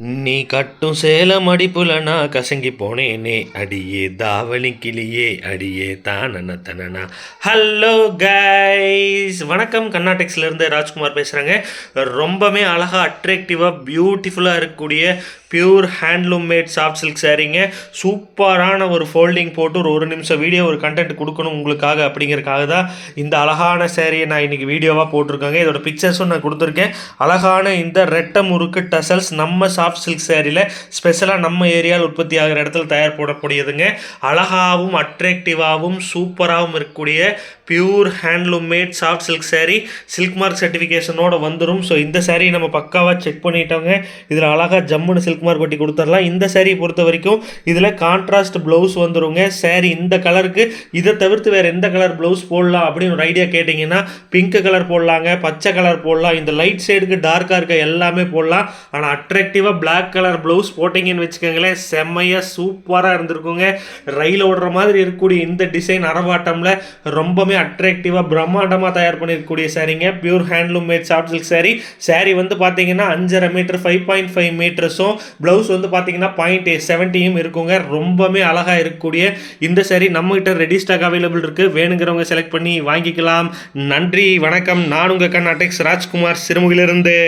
நீ கட்டும் சேலம் அடிப்புல நான் கசங்கி போனேனே. அடியே தாவளி கிளியே அடியே தானன தனனா ஹலோ கைஸ் வணக்கம். கர்நாடெக்ஸ்லேருந்து ராஜ்குமார் பேசுகிறேங்க ரொம்பவே அழகாக அட்ராக்டிவாக பியூட்டிஃபுல்லாக இருக்கக்கூடிய pure handloom made soft silk சாரீங்க சூப்பரான ஒரு ஃபோல்டிங் போட்டு ஒரு ஒரு நிமிஷம் வீடியோ ஒரு கண்டென்ட் கொடுக்கணும் உங்களுக்காக அப்படிங்கிறக்காக தான் இந்த அழகான சேரீயை நான் இன்றைக்கி வீடியோவாக போட்டிருக்கேங்க. இதோட பிக்சர்ஸும் நான் கொடுத்துருக்கேன். அழகான இந்த ரெட்டை முறுக்கு டசல்ஸ் நம்ம சாஃப்ட் சில்க் சேரீயில் ஸ்பெஷலாக நம்ம ஏரியாவில் உற்பத்தி ஆகிற இடத்துல தயார் போடக்கூடியதுங்க. அழகாகவும் அட்ராக்டிவாகவும் சூப்பராகவும் இருக்கக்கூடிய pure handloom made soft silk saree silk mark சர்டிஃபிகேஷனோட வந்துடும் ஸோ இந்த சேரீ நம்ம பக்காவாக செக் பண்ணிட்டோங்க. இதில் அழகாக ஜம்முன்னு சில்க் மார்க் ஒட்டி கொடுத்துடலாம். இந்த சேரீ பொறுத்த வரைக்கும் இதில் கான்ட்ராஸ்ட் ப்ளவுஸ் வந்துருங்க. சேரீ இந்த கலருக்கு இதை தவிர்த்து வேறு எந்த கலர் ப்ளவுஸ் போடலாம் அப்படின்னு ஒரு ஐடியா கேட்டிங்கன்னா பிங்க் கலர் போடலாங்க பச்சை கலர் போடலாம். இந்த லைட் சைடுக்கு டார்க்காக இருக்க எல்லாமே போடலாம். ஆனால் அட்ராக்டிவாக பிளாக் கலர் ப்ளவுஸ் போட்டிங்கன்னு வச்சுக்கோங்களேன் செம்மையாக சூப்பராக இருந்திருக்குங்க. ரயில் ஓடுற மாதிரி இருக்கக்கூடிய இந்த டிசைன் அரவாட்டமில் ரொம்பவே அட்ராக்டிவாக பிரம்மாண்டமாக தயார் பண்ணியிருக்கக்கூடிய சாரீங்க pure handloom made soft silk saree. Saree வந்து பார்த்தீங்கன்னா அஞ்சரை மீட்டர் ஃபைவ் பாயிண்ட் ஃபைவ் மீட்டர்ஸும் ப்ளவுஸ் வந்து பார்த்தீங்கன்னா பாயிண்ட் செவன்ட்டியும் இருக்குங்க. ரொம்பவே அழகாக இருக்கக்கூடிய இந்த saree நம்மகிட்ட ரெடி ஸ்டாக் அவைலபிள் இருக்குது வேணுங்கிறவங்க செலக்ட் பண்ணி வாங்கிக்கலாம். நன்றி வணக்கம். நான் உங்கள் கர்நாடெக்ஸ் ராஜ்குமார் சிறுமுகிலிருந்து.